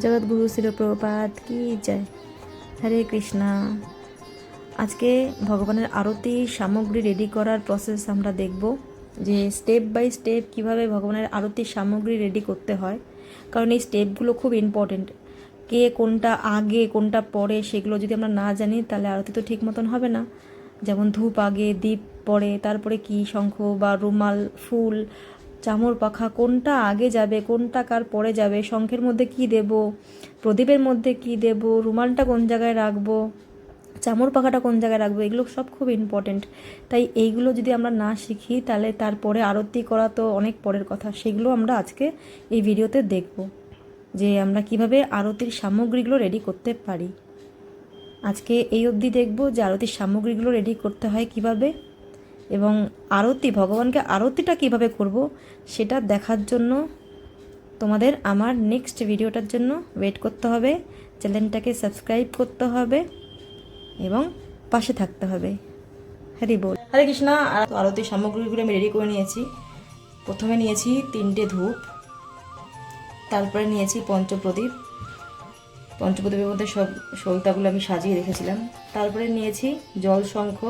জগৎগুরু শিলপ্রপাত কি জয়। হরে কৃষ্ণা। আজকে ভগবানের আরতি সামগ্রী রেডি করার প্রসেস আমরা দেখব যে স্টেপ বাই স্টেপ কীভাবে ভগবানের আরতির সামগ্রী রেডি করতে হয়। কারণ এই স্টেপগুলো খুব ইম্পর্টেন্ট কে কোনটা আগে, কোনটা পরে সেগুলো যদি আমরা না জানি তাহলে আরতি তো ঠিক মতন হবে না। যেমন ধূপ আগে দীপ পরে, তারপরে কি শঙ্খ বা রুমাল, ফুল চামর পাখা, কোনটা আগে যাবে, কোনটা কার পরে যাবে, শঙ্খের মধ্যে কি দেব, প্রদীপের মধ্যে কি দেব, রুমালটা কোন জায়গায় রাখব, চামর পাখাটা কোন জায়গায় রাখব, এগুলো সব খুব ইম্পর্টেন্ট তাই এইগুলো যদি আমরা না শিখি, তাহলে তারপরে আরতি করা তো অনেক পরের কথা। সেগুলো আমরা আজকে এই ভিডিওতে দেখব, যে আমরা কীভাবে আরতির সামগ্রীগুলো রেডি করতে পারি। আজকে এই অবধি দেখব যে আরতির সামগ্রীগুলো রেডি করতে হয় কীভাবে। এবং আরতি, ভগবানকে আরতিটা কীভাবে করব সেটা দেখার জন্য তোমাদের আমার নেক্সট ভিডিওটার জন্য ওয়েট করতে হবে। চ্যানেলটাকে সাবস্ক্রাইব করতে হবে এবং পাশে থাকতে হবে। হ্যারি বল হরে কৃষ্ণা আরতি সামগ্রীগুলো আমি রেডি করে নিয়েছি। প্রথমে নিয়েছি তিনটে ধূপ, তারপরে নিয়েছি পঞ্চপ্রদীপ। পঞ্চপ্রদীপের মধ্যে সব সলতাগুলো আমি সাজিয়ে রেখেছিলাম। তারপরে নিয়েছি জল শঙ্খ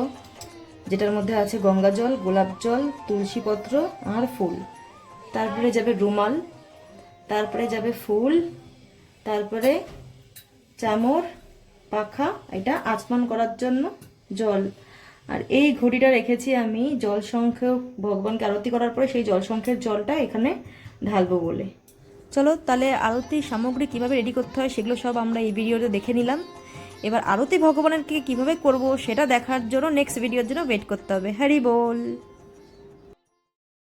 যেটার মধ্যে আছে গঙ্গা জল, গোলাপ জল তুলসীপত্র আর ফুল। তারপরে যাবে রুমাল, তারপরে যাবে ফুল, তারপরে চামর, পাখা, এটা আচমান করার জন্য জল। আর এই ঘড়িটা রেখেছি আমি জল সংখ্য ভগবানকে আরতি করার পরে সেই জল সংখ্যের জলটা এখানে ঢালবো বলে। চলো তাহলে আরতির সামগ্রী কীভাবে রেডি করতে হয় সেগুলো সব আমরা এই ভিডিওতে দেখে নিলাম। এবার আরতি ভগবানের কীভাবে করব সেটা দেখার জন্য নেক্সট ভিডিওর জন্য ওয়েট করতে হবে। হ্যারি বল।